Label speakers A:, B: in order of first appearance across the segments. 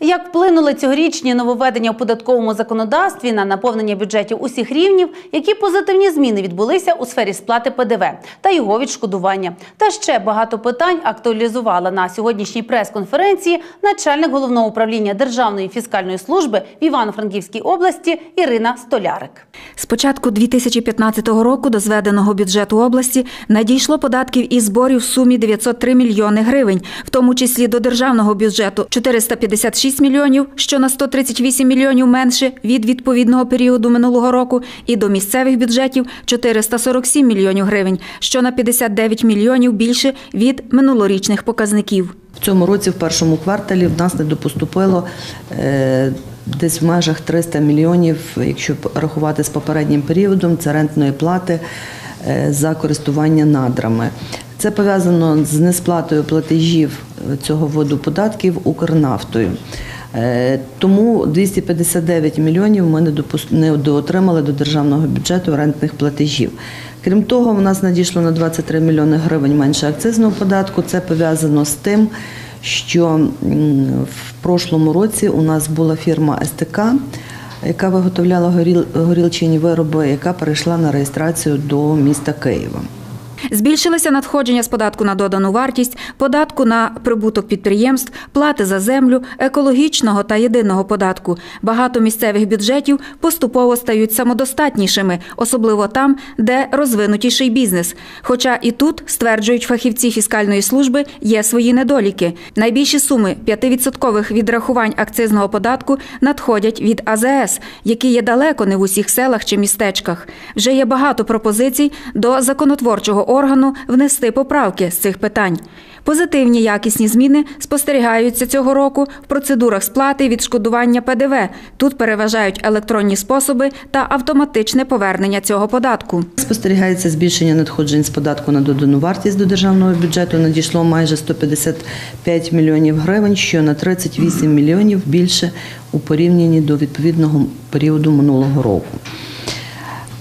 A: Як вплинули цьогорічні нововведення в податковому законодавстві на наповнення бюджетів усіх рівнів, які позитивні зміни відбулися у сфері сплати ПДВ та його відшкодування? Та ще багато питань актуалізувала на сьогоднішній прес-конференції начальник головного управління Державної фіскальної служби в Івано-Франківській області Ірина Столярик.
B: З початку 2015 року до зведеного бюджету області надійшло податків і зборів в сумі 903 мільйони гривень, в тому числі до державного бюджету 456 мільйонів, що на 138 мільйонів менше від відповідного періоду минулого року, і до місцевих бюджетів 447 мільйонів гривень, що на 59 мільйонів більше від минулорічних показників.
C: В цьому році, в першому кварталі, в нас недопоступило е, десь в межах 300 мільйонів, якщо рахувати з попереднім періодом, це рентної плати е, за користування надрами. Це пов'язано з несплатою платежів цього виду податків Укрнафтою. Е, Тому 259 мільйонів ми не доотримали до державного бюджету рентних платежів. Крім того, в нас надійшло на 23 мільйони гривень менше акцизного податку. Це пов'язано з тим, що в прошлому році у нас була фірма СТК, яка виготовляла горіл- горілчині вироби, яка перейшла на реєстрацію до міста Києва.
B: Збільшилися надходження з податку на додану вартість, податку на прибуток підприємств, плати за землю, екологічного та єдиного податку. Багато місцевих бюджетів поступово стають самодостатнішими, особливо там, де розвинутіший бізнес. Хоча і тут, стверджують фахівці фіскальної служби, є свої недоліки. Найбільші суми 5% відрахувань акцизного податку надходять від АЗС, які є далеко не в усіх селах чи містечках. Вже є багато пропозицій до законотворчого органу внести поправки з цих питань. Позитивні якісні зміни спостерігаються цього року в процедурах сплати відшкодування ПДВ. Тут переважають електронні способи та автоматичне повернення цього податку.
C: Спостерігається збільшення надходжень з податку на додану вартість до державного бюджету. Надійшло майже 155 мільйонів гривень, що на 38 мільйонів більше у порівнянні до відповідного періоду минулого року.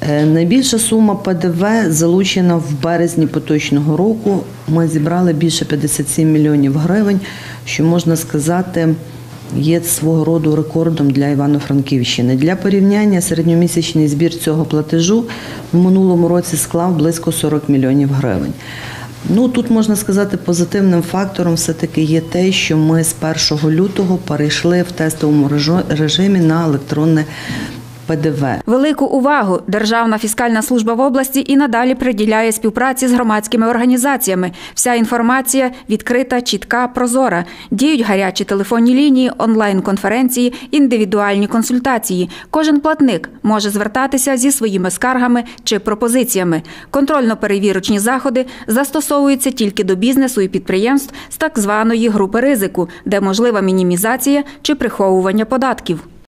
C: Е, Найбільша сума ПДВ залучена в березні поточного року. Ми зібрали більше 57 мільйонів гривень, що можна сказати. Є свого роду рекордом для Івано-Франківщини. Для порівняння середньомісячний збір цього платежу в минулому році склав близько 40 мільйонів гривень. Ну тут можна сказати, позитивним фактором все-таки є те, що ми з 1 лютого перейшли в тестовому режимі на електронне ПДВ.
B: Велику увагу Державна фіскальна служба в області і надалі приділяє співпраці з громадськими організаціями. Вся інформація відкрита, чітка, прозора. Діють гарячі телефонні лінії, онлайн-конференції, індивідуальні консультації. Кожен платник може звертатися зі своїми скаргами чи пропозиціями. Контрольно-перевірочні заходи застосовуються тільки до бізнесу і підприємств з так званої групи ризику, де можлива мінімізація чи приховування податків.